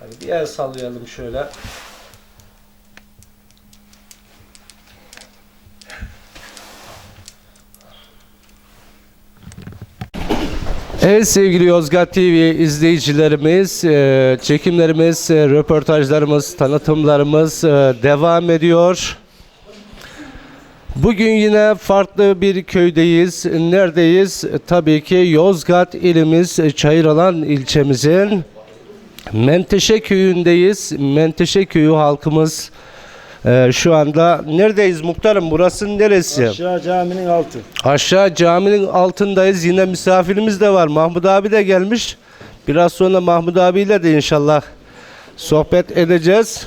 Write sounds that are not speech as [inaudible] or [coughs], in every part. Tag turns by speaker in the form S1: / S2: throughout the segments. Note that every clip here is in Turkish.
S1: Hadi bir el sallayalım şöyle. Evet sevgili Yozgat TV izleyicilerimiz, e, çekimlerimiz, e, röportajlarımız, tanıtımlarımız e, devam ediyor. Bugün yine farklı bir köydeyiz. Neredeyiz? Tabii ki Yozgat ilimiz Çayıralan ilçemizin Menteşe köyündeyiz. Menteşe köyü halkımız e, şu anda neredeyiz muhtarım? Burası neresi?
S2: Aşağı caminin altı.
S1: Aşağı caminin altındayız. Yine misafirimiz de var. Mahmut abi de gelmiş. Biraz sonra Mahmut abiyle de inşallah sohbet edeceğiz.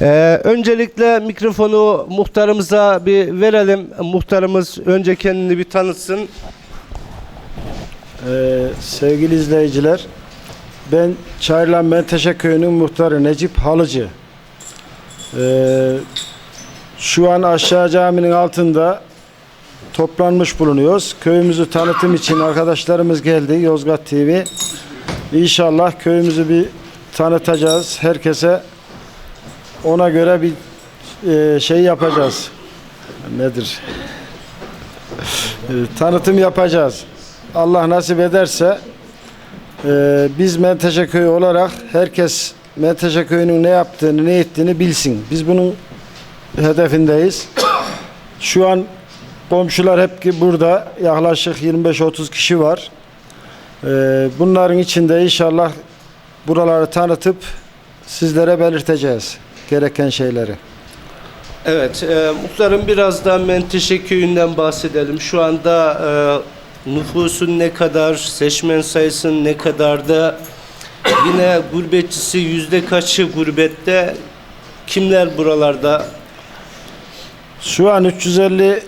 S1: Ee, öncelikle mikrofonu muhtarımıza bir verelim. Muhtarımız önce kendini bir tanıtsın.
S2: Ee, sevgili izleyiciler, ben Çayırlan Menteşe Köyü'nün muhtarı Necip Halıcı. Ee, şu an aşağı caminin altında toplanmış bulunuyoruz. Köyümüzü tanıtım için arkadaşlarımız geldi Yozgat TV. İnşallah köyümüzü bir tanıtacağız. Herkese ona göre bir e, şey yapacağız. Nedir? E, tanıtım yapacağız. Allah nasip ederse e, biz Menteşe Köyü olarak herkes Menteşe Köyü'nün ne yaptığını, ne ettiğini bilsin. Biz bunun hedefindeyiz. [coughs] Şu an komşular hep ki burada yaklaşık 25-30 kişi var. E, bunların içinde inşallah buraları tanıtıp sizlere belirteceğiz gereken şeyleri.
S1: Evet, e, muhtarım biraz da Menteşe köyünden bahsedelim. Şu anda e, nüfusun ne kadar, seçmen sayısı ne kadar da yine gurbetçisi yüzde kaçı gurbette? Kimler buralarda?
S2: Şu an 350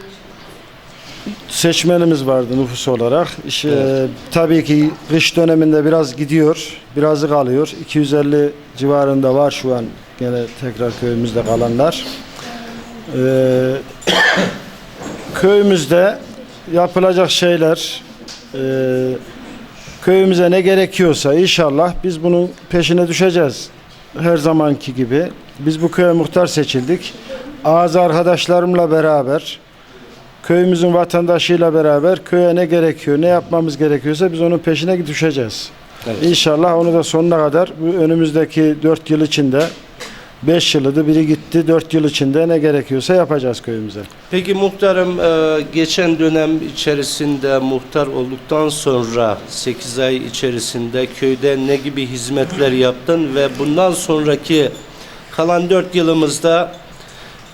S2: seçmenimiz vardı nüfus olarak. İşte,
S1: Evet.
S2: tabii ki kış döneminde biraz gidiyor, birazı kalıyor. 250 civarında var şu an gene tekrar köyümüzde kalanlar. Ee, [coughs] köyümüzde yapılacak şeyler, e, köyümüze ne gerekiyorsa inşallah biz bunun peşine düşeceğiz. Her zamanki gibi. Biz bu köye muhtar seçildik. Ağız arkadaşlarımla beraber, köyümüzün vatandaşıyla beraber köye ne gerekiyor, ne yapmamız gerekiyorsa biz onun peşine düşeceğiz.
S1: Evet.
S2: İnşallah onu da sonuna kadar bu önümüzdeki 4 yıl içinde 5 yılıdı biri gitti 4 yıl içinde ne gerekiyorsa yapacağız köyümüze.
S1: Peki muhtarım e, geçen dönem içerisinde muhtar olduktan sonra 8 ay içerisinde köyde ne gibi hizmetler yaptın ve bundan sonraki kalan 4 yılımızda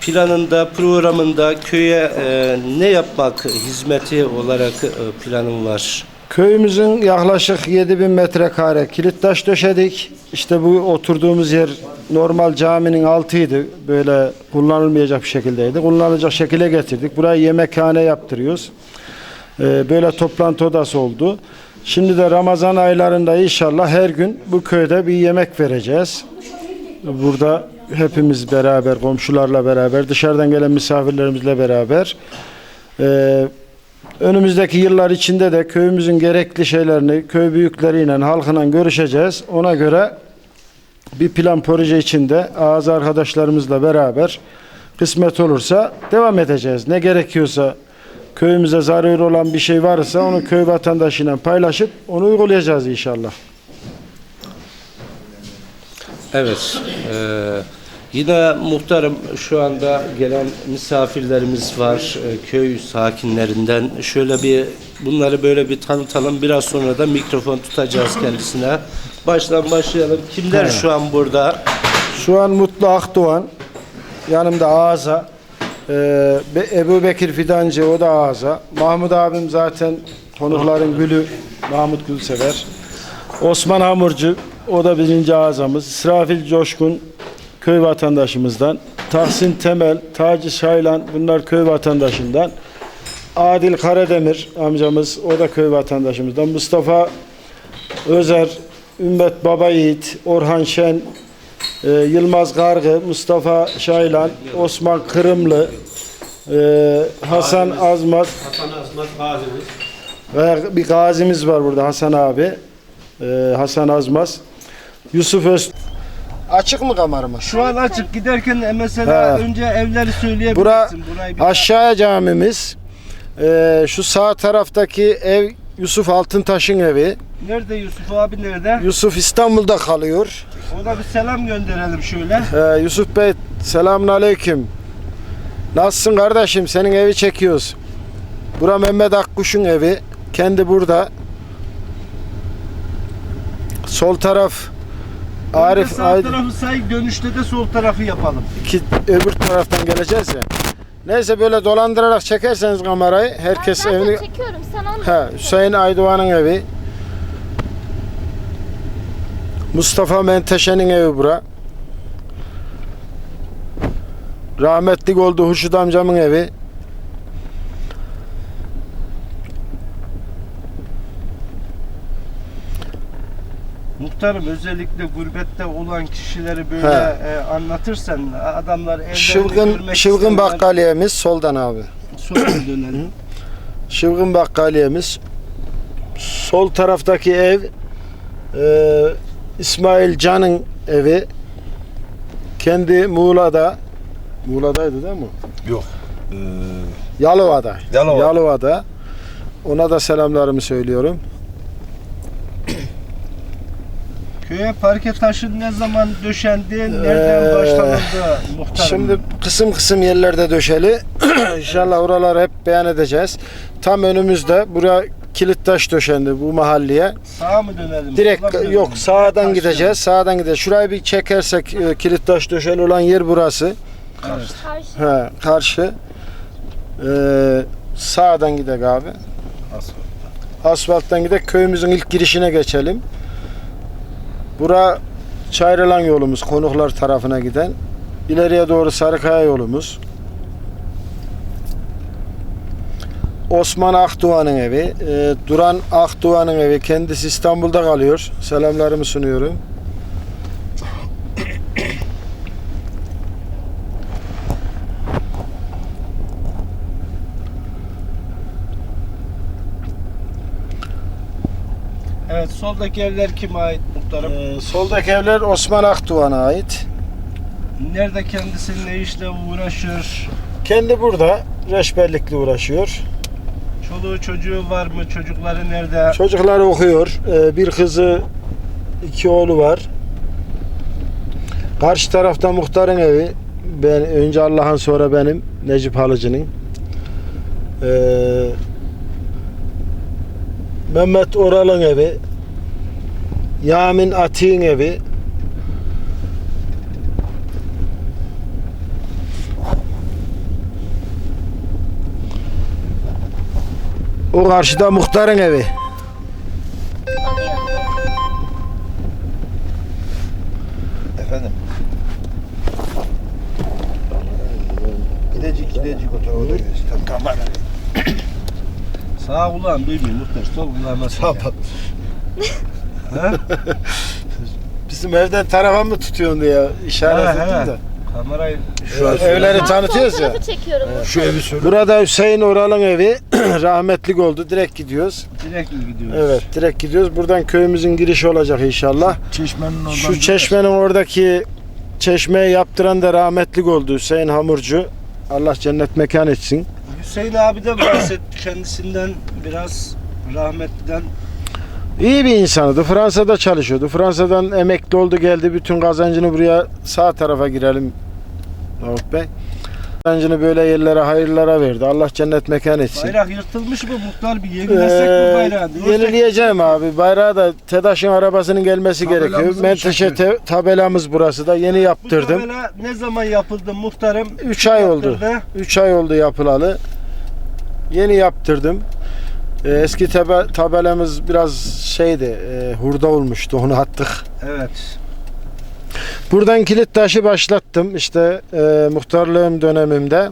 S1: planında, programında köye e, ne yapmak hizmeti olarak e, planın var?
S2: Köyümüzün yaklaşık 7000 metrekare kilit taş döşedik. İşte bu oturduğumuz yer normal caminin altıydı. Böyle kullanılmayacak bir şekildeydi. Kullanılacak şekilde getirdik. Burayı yemekhane yaptırıyoruz. Ee, böyle toplantı odası oldu. Şimdi de Ramazan aylarında inşallah her gün bu köyde bir yemek vereceğiz. Burada hepimiz beraber, komşularla beraber, dışarıdan gelen misafirlerimizle beraber ee, Önümüzdeki yıllar içinde de köyümüzün gerekli şeylerini köy büyükleriyle, halkıyla görüşeceğiz. Ona göre bir plan proje içinde ağız arkadaşlarımızla beraber kısmet olursa devam edeceğiz. Ne gerekiyorsa köyümüze zarar olan bir şey varsa onu köy vatandaşıyla paylaşıp onu uygulayacağız inşallah.
S1: Evet. e, yine muhtarım şu anda gelen misafirlerimiz var e, köy sakinlerinden. Şöyle bir bunları böyle bir tanıtalım. Biraz sonra da mikrofon tutacağız kendisine. Baştan başlayalım. Kimler
S2: Evet.
S1: şu an burada?
S2: Şu an Mutlu Akdoğan, yanımda Ağza, ee, Be- Ebu Bekir Fidancı o da Ağza. Mahmut abim zaten konukların gülü Mahmut Gülsever. Osman Hamurcu o da birinci ağzamız. İsrafil Coşkun köy vatandaşımızdan. Tahsin Temel, Taci Şaylan bunlar köy vatandaşından. Adil Karademir amcamız o da köy vatandaşımızdan. Mustafa Özer, Ümmet Baba Yiğit, Orhan Şen, ee, Yılmaz Gargı, Mustafa Şaylan, Osman Kırımlı, e, Hasan Azmaz
S3: Hasan Asmat Gazimiz.
S2: ve bir gazimiz var burada Hasan abi. Ee, Hasan Azmaz. Yusuf Öz. Açık mı kamerama?
S1: Şu an açık giderken e, mesela
S2: He.
S1: önce evleri söyleyebilirsin.
S2: Bura
S1: Burayı bir daha-
S2: aşağıya camimiz. Ee, şu sağ taraftaki ev Yusuf Altıntaş'ın evi.
S1: Nerede Yusuf abi nerede?
S2: Yusuf İstanbul'da kalıyor.
S1: Ona bir selam gönderelim şöyle.
S2: Ee, Yusuf Bey selamun aleyküm. Nasılsın kardeşim? Senin evi çekiyoruz. Bura Mehmet Akkuş'un evi. Kendi burada. Sol taraf Arif
S1: Önce sağ
S2: Aydın.
S1: tarafı say dönüşte de sol tarafı yapalım.
S2: İki, öbür taraftan geleceğiz ya. Neyse böyle dolandırarak çekerseniz kamerayı herkes
S3: ben zaten
S2: evini...
S3: çekiyorum sen anla.
S2: He, Hüseyin Aydoğan'ın evi. Mustafa Menteşe'nin evi bura. Rahmetlik oldu Hurşit amcamın evi.
S1: Muhtarım özellikle gurbette olan kişileri böyle
S2: He.
S1: e, anlatırsan adamlar evlerini
S2: Şıvgın,
S1: görmek
S2: Şıvgın
S1: isterler.
S2: Bakkaliyemiz soldan abi.
S1: Sonra dönelim. [clears throat]
S2: Şıvgın Bakkaliyemiz. Sol taraftaki ev e, İsmail Can'ın evi. Kendi Muğla'da. Muğla'daydı değil mi?
S4: Yok.
S2: Yalova'da.
S4: Yalova.
S2: Yalova'da. Ona da selamlarımı söylüyorum.
S1: Köye parke taşı ne zaman döşendi, nereden
S2: Ee,
S1: başlanıldı muhtarım?
S2: Şimdi kısım kısım yerlerde döşeli. [clears throat] İnşallah oraları hep beyan edeceğiz. Tam önümüzde buraya kilit taş döşendi bu mahalleye.
S1: sağa mı dönelim?
S2: Direkt
S1: sola mı dönelim?
S2: yok sağdan
S1: Karşı.
S2: gideceğiz. Sağdan gideceğiz. Şurayı bir çekersek e, kilit taş döşeli olan yer burası.
S1: Evet.
S3: Karşı.
S2: He, karşı. Ee, sağdan gidek abi. Asfalttan gidek köyümüzün ilk girişine geçelim. Bura Çayrılan yolumuz konuklar tarafına giden. İleriye doğru Sarıkaya yolumuz. Osman Akdoğan'ın evi. Ee, Duran Akdoğan'ın evi. Kendisi İstanbul'da kalıyor. Selamlarımı sunuyorum.
S1: Evet soldaki evler kime ait muhtarım?
S2: Ee, soldaki evler Osman Akdoğan'a ait.
S1: Nerede kendisi ne işle uğraşır?
S2: Kendi burada reşberlikle uğraşıyor.
S1: Çoluğu çocuğu var mı? Çocukları nerede?
S2: Çocukları okuyor. Ee, bir kızı, iki oğlu var. Karşı tarafta muhtarın evi. Ben önce Allah'ın sonra benim Necip Halıcı'nın. Ee, Mehmet Oral'ın evi. Yamin Atik'in evi. O karşıda muhtarın evi.
S4: Efendim. Gidecek gidecek o tarafa da göster. Kamera.
S1: Sağ kulağım duymuyor muhtar. Sol kulağıma
S4: Sağ pat. [laughs]
S2: Bizim evden tarafa mı tutuyorsun diye işaret ettim de.
S1: Kamerayı
S2: Şu an evleri tanıtıyoruz ya.
S3: çekiyorum.
S4: Şu evi söyle.
S2: Burada Hüseyin Oral'ın evi [clears throat] rahmetlik oldu. Direkt gidiyoruz.
S1: direkt gidiyoruz?
S2: Evet, direkt gidiyoruz. Buradan köyümüzün girişi olacak inşallah.
S4: Çeşmenin oradan.
S2: Şu çeşmenin oradaki çeşmeyi yaptıran da rahmetlik oldu Hüseyin Hamurcu. Allah cennet mekan etsin.
S1: Hüseyin abi de bahsetti [clears throat] kendisinden biraz rahmetliden.
S2: İyi bir insanıydı. Fransa'da çalışıyordu. Fransa'dan emekli oldu geldi. Bütün kazancını buraya sağ tarafa girelim Davut Bey. Kazancını böyle yerlere, hayırlara verdi. Allah cennet mekan etsin.
S1: Bayrak yırtılmış mı muhtar bir yenilesek
S2: Ee,
S1: bayrağı? Diyorsak-
S2: yenileyeceğim abi. Bayrağı da TEDAŞ'ın arabasının gelmesi
S4: Tabelamızı
S2: gerekiyor. Menteşe te- tabelamız burası da yeni
S1: Bu
S2: yaptırdım.
S1: tabela ne zaman yapıldı muhtarım?
S2: 3 ay oldu.
S1: Yaptırdı.
S2: 3 ay oldu yapılalı. Yeni yaptırdım. Ee, Eski tabe- tabelamız biraz şeydi, e, hurda olmuştu. Onu attık.
S1: Evet.
S2: Buradan kilit taşı başlattım işte e, muhtarlığım dönemimde.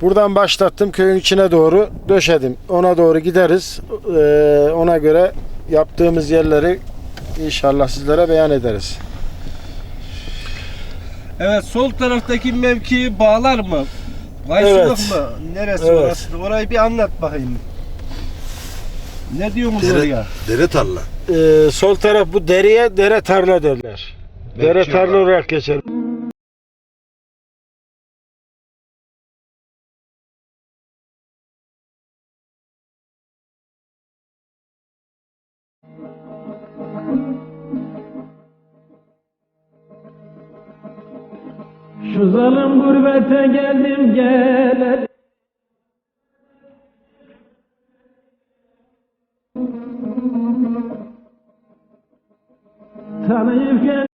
S2: Buradan başlattım köyün içine doğru döşedim. Ona doğru gideriz. E, ona göre yaptığımız yerleri inşallah sizlere beyan ederiz.
S1: Evet sol taraftaki mevki bağlar mı? Vaysuluk
S2: Evet.
S1: mu? Neresi
S2: Evet.
S1: orası? Orayı bir anlat bakayım. Ne diyorsunuz
S4: Dere,
S1: oraya?
S4: dere tarla.
S2: Ee, sol taraf bu dereye dere tarla derler. Dere tarla olarak. geçer.
S5: Şu zalim gurbete geldim gele Tanıyıp gel